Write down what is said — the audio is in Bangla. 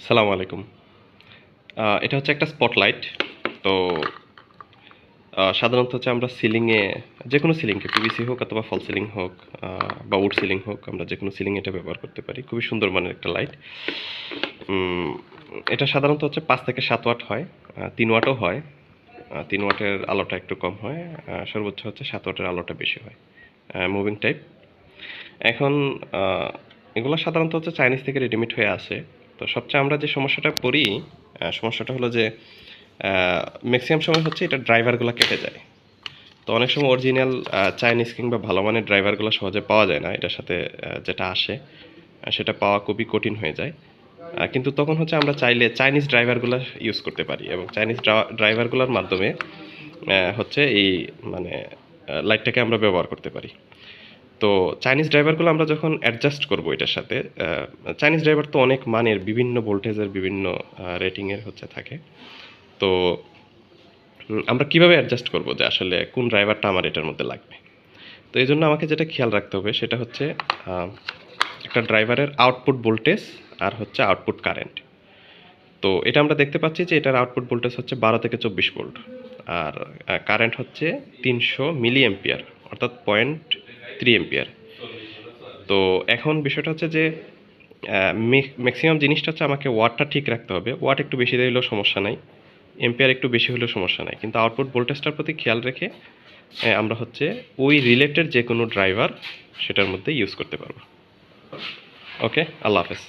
সালাম আলাইকুম। এটা হচ্ছে একটা স্পটলাইট তো সাধারণত হচ্ছে আমরা সিলিংয়ে যে কোনো সিলিংকে পিভিসি হোক অথবা ফল সিলিং হোক বা উড সিলিং হোক, আমরা যে কোনো সিলিং এটা ব্যবহার করতে পারি। খুবই সুন্দর মানের একটা লাইট এটা সাধারণত হচ্ছে পাঁচ থেকে সাত ওয়াট হয় তিন ওয়াটও হয়। তিন ওয়াটের আলোটা একটু কম হয় সর্বোচ্চ হচ্ছে সাত ওয়াটের আলোটা বেশি হয়। মুভিং টাইপ এখন এগুলো সাধারণত হচ্ছে চাইনিজ থেকে রেডিমেড হয়ে আসে তো সবচেয়ে আমরা যে সমস্যাটা পড়ি সমস্যাটা হলো যে ম্যাক্সিমাম সময় হচ্ছে এটা ড্রাইভারগুলো কেটে যায়। তো অনেক সময় অরিজিনাল চাইনিজ কিংবা ভালো মানের ড্রাইভারগুলো সহজে পাওয়া যায় না, এটার সাথে যেটা আসে সেটা পাওয়া খুবই কঠিন হয়ে যায়। কিন্তু তখন হচ্ছে আমরা চাইলে চাইনিজ ড্রাইভারগুলো ইউজ করতে পারি এবং চাইনিজ ড্রাইভারগুলোর মাধ্যমে হচ্ছে এই মানে লাইটটাকে আমরা ব্যবহার করতে পারি। তো চাইনিজ ড্রাইভারগুলো আমরা যখন অ্যাডজাস্ট করব এটার সাথে চাইনিজ ড্রাইভার তো অনেক মানের, বিভিন্ন ভোল্টেজের বিভিন্ন রেটিংয়ের হচ্ছে থাকে। তো আমরা কীভাবে অ্যাডজাস্ট করব যে আসলে কোন ড্রাইভারটা আমার এটার মধ্যে লাগবে? তো এই জন্য আমাকে যেটা খেয়াল রাখতে হবে সেটা হচ্ছে একটা ড্রাইভারের আউটপুট ভোল্টেজ আর হচ্ছে আউটপুট কারেন্ট তো এটা আমরা দেখতে পাচ্ছি যে এটার আউটপুট ভোল্টেজ হচ্ছে বারো থেকে চব্বিশ ভোল্ট। আর কারেন্ট হচ্ছে তিনশো মিলি এম্পিয়ার অর্থাৎ পয়েন্ট থ্রি এম্পিয়ার তো এখন বিষয়টা হচ্ছে যে ম্যাক্সিমাম জিনিসটা হচ্ছে আমাকে ওয়াটটা ঠিক রাখতে হবে। ওয়াট একটু বেশি দিলেও সমস্যা নাই এম্পিয়ার একটু বেশি হলেও সমস্যা নাই। কিন্তু আউটপুট ভোল্টেজটার প্রতি খেয়াল রেখে আমরা হচ্ছে ওই রিলেটেড যে কোনো ড্রাইভার সেটার মধ্যে ইউজ করতে পারব। ওকে আল্লাহ হাফেজ।